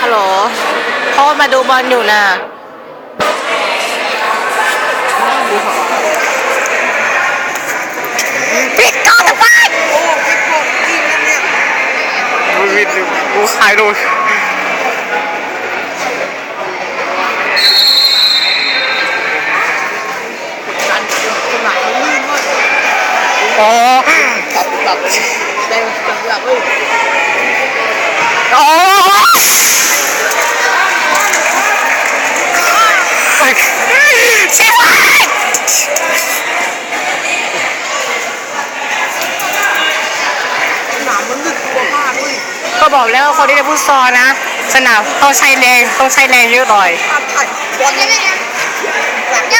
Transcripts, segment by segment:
ฮัลโหลพ่อมาดูบอลอยู่นะปิดก่อนทำไมกูวิดกูขายดูการขนาดมันลื่นมากอ๋อตับตับแดงตับตับเฮ้ย อ๋อใช่ไหมสนามมันลึกกว่ามากเว้ยก็บอกแล้วว่าคนที่เป็นฟุตซอลนะ สนามต้องใช้แรงต้องใช้แรงเยอะหน่อยภาพถ่ายบอลเนี่ยยัง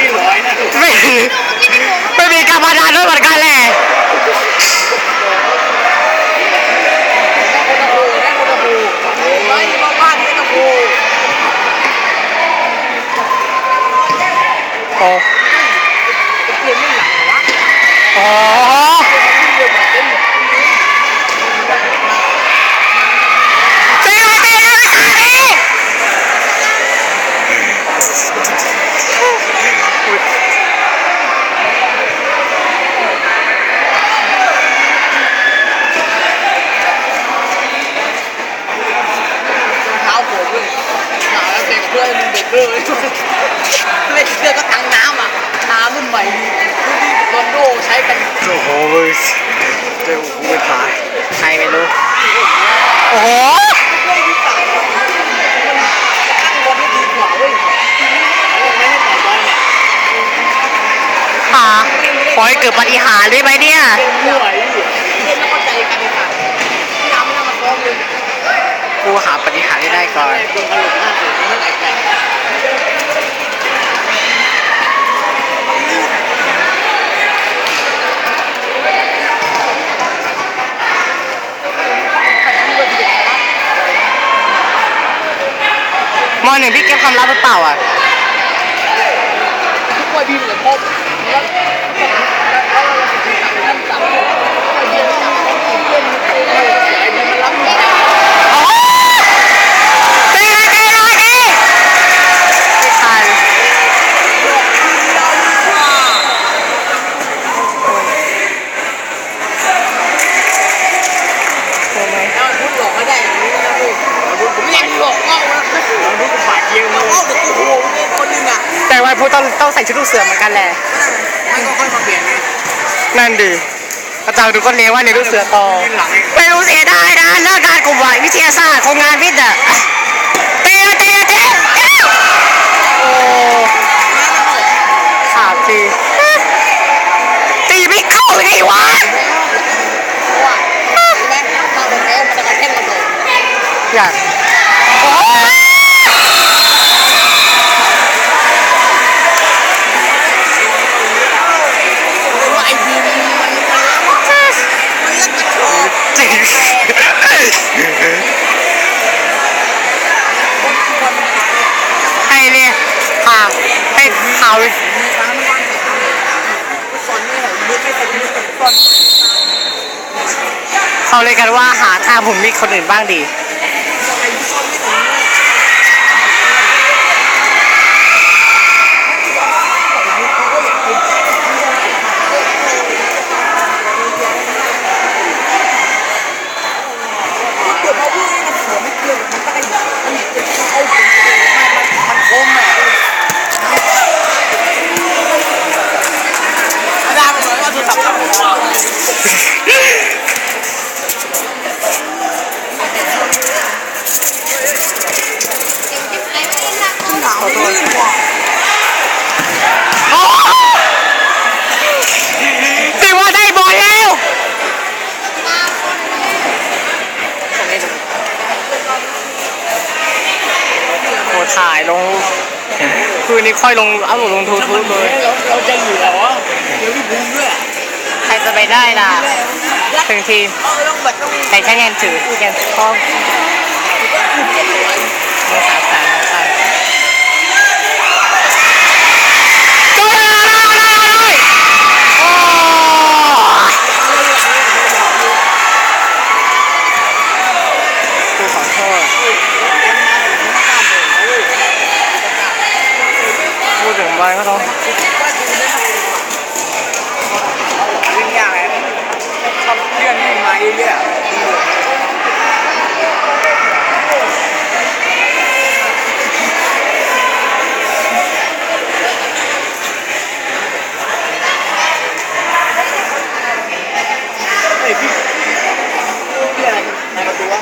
นี่ร้อยนะไม่มีไม่มีการพนันด้วยเหมือนกันแหละโอ้ อเลยเล่นเสื้อก็ทั้งน้ำอะน้ำรุ่นใหม่ดีที่โรนโดใช้กันโอ้โหเลยเจ้ากูไม่ขายใครไม่รู้โอ้โหเรื่องที่ต่างกันตั้งบอให้ดีกว่าเว้ยไม่ต้อยบอลเนี่ยหาปล่อยเกิดปฏิหารย์ได้ไหมเนี่ยเป็นมวยเล่นแล้วก็ใจกันเลยค่ะที่น้ำไม่น่ามาซ้อมเลยกูหาปฏิหารได้ก่อน โดนถล่มหน้าเสือไม่แตกแตก ม หนึ่งพี่เก็บความลับหรือเปล่าอะทุกคนดีเหมือนพบแล้วแล้วเราถึงจับท่านจับเย็นจับเย็นไอ้มันรับมือ โอ้ตีเลยตีเลยตีไม่ทัน แล้วพูดหลอกไม่ได้อย่างนี้นะพี่ผมไม่อยากหลอกเล่านะ เรา ดูกูปากเยี่ยมเราเล่าแต่กูโหงเนี่ยคนหนึ่งอะแต่วันพุธต้องต้องใส่ชุดลูกเสือเหมือนกันแหละ มันก็ค่อยมาเปลี่ยนไงนั่นดีอาจารย์ดูก็เลี้ยงว่าในลูกเสือต่อหลังไม่รู้เสียดายนะเลิกการกลุ่มวิทยาศาสตร์ของงานวิทย์อะตีเลยตีเลยตีตีโอ้ขาดทีตีไม่เข้าเลยไงวะ ว่าใช่ไหมถ้าโดนแพ้มันจะกระแทกระเบิด อยากโอ้ย เลยว่าไอ้ทีมมันมันมันมันเล่นกระโชก จริง ให้เนี่ยข่าวให้ข่าวเลย มีร้านว่างสอนนี่แหละยึดไม่เป็นยึดเป็นก้อน เขาเลยกันว่าหาทางผมมีคนอื่นบ้างดี โอ้ถ่ายลง คืนนี้ค่อยลงอัพโหลดลงทูทูบเลย เราเราจะเหลือวะเดี๋ยวที่ผมไปได้ล่ะ ถึงทีมเออต้องแบบต้องแต่ฉันยังถือยังคล้องไม่สาสารใช่ตัวเลยโอ้กูขอโทษพูดถึงบอลก็ต้อง เรื่องยากเลยชอบเรื่องนี้มาเรื่อยเฮ้ยพี่พี่อะไรในประตูวะ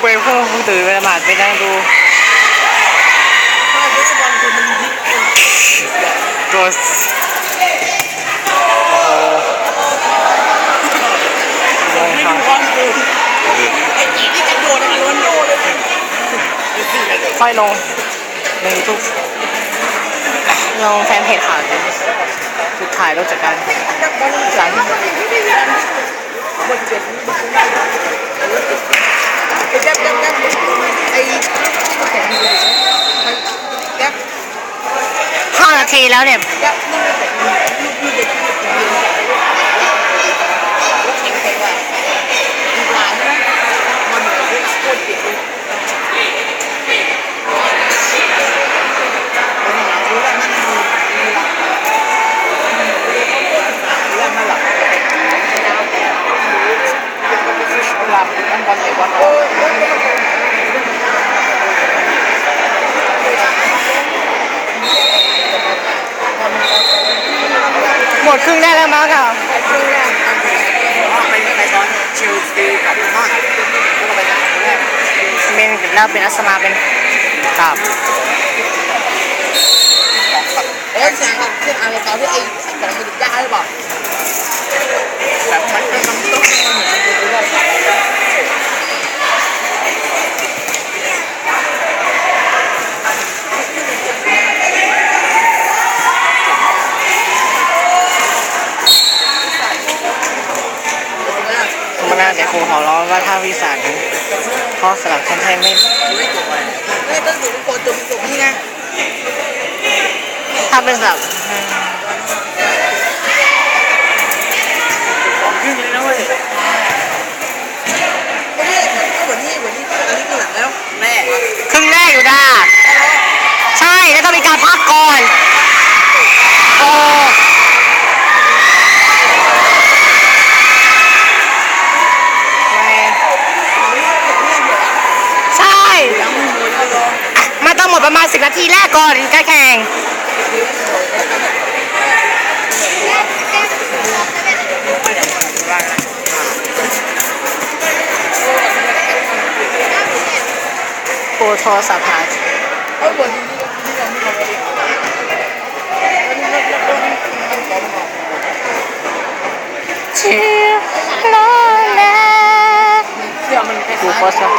เว้ยเพิ่งเพิ่งตื่นไปละหมาดไปนั่งดูถ้าเป็นบอลคือมันยิงตัวโอ้โหลง ไม่ ทาง ดูบอลคือไอ้จีนี่กระโดดในโรนลโดเลย ค่อยลงในทุกลงแฟนเพจข่าวดิจุดถ่ายรถจากการสารบนเจ็ดนี่บนได้ไอ้แจ๊บแจ๊บแจ๊บไอ้แข่งดีเลยแจ๊บห้านาทีแล้วเนี่ย แจ๊บนี่ไม่แต่ลูกลูกเด็กลูกเด็กแข่งแข่งว่ะดูหวานใช่ไหมมันเหมือนโคตรเจ็บเลยรู้แล้วมันดูแล้วมันหลับหลับมันบอลไหนบอลโอ้ย หมดครึ่งได้แล้วมั้งค่ะไปไปบอลเชลซีกับมอนแล้วก็ไปหาคนแรกเป็นล้วเป็นอัสมาเป็นกับเอ๊ะเสียงครับเสียงอะไรเขาที่ไอ้สัตว์ของมันยากหรือเปล่าแบบมันเป็นน้ำต้มเหมือนกันน่าเดี๋ยวครูขอร้องว่าถ้าวิสาน ข้อสลับฉันให้ไม่ไม่ต้องอยู่ในโกนจบจบนี่นะถ้าเป็นสลับ ๆครึ่งเลยนะเว้ย ไม่ใช่ก็เหมือนที่เหมือนที่อันนี้คือหลังแล้วแม่ ครึ่งแรกอยู่ด้าใช่แล้วต้องมีการพักก่อนโอ้ใช่ มันต้องหมดประมาณ 10 นา ทีแรกก่อนถึงจะแข่งโปรโทรศัพท์หาเออเหมือนที่ที่เราไม่ทำอะไรเชื่อโลแล เสื้อมันคล้ายๆ ดูโพสต์นะ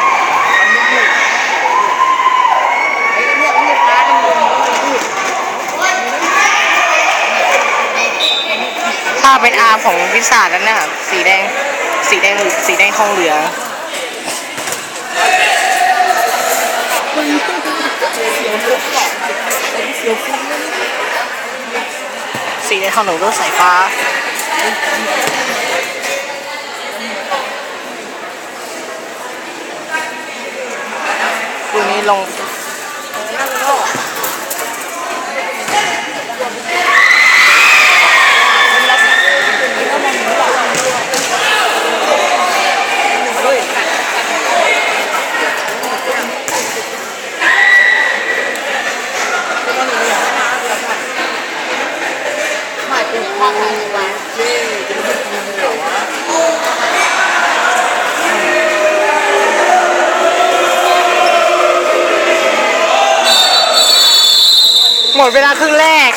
ไอ้เนี่ยมันคล้ายๆมันมันยืด ถ้าเป็นอาร์มของวิสาแล้วน่ะสีแดง สีแดงสีแดงทองเหลืองสีแดงทองเหลืองรถสายฟ้าตัวนี้ลง ไม่เป็นความหมายว่าเย้จะไม่กินเหรอวะ หมดเวลาครึ่งแรก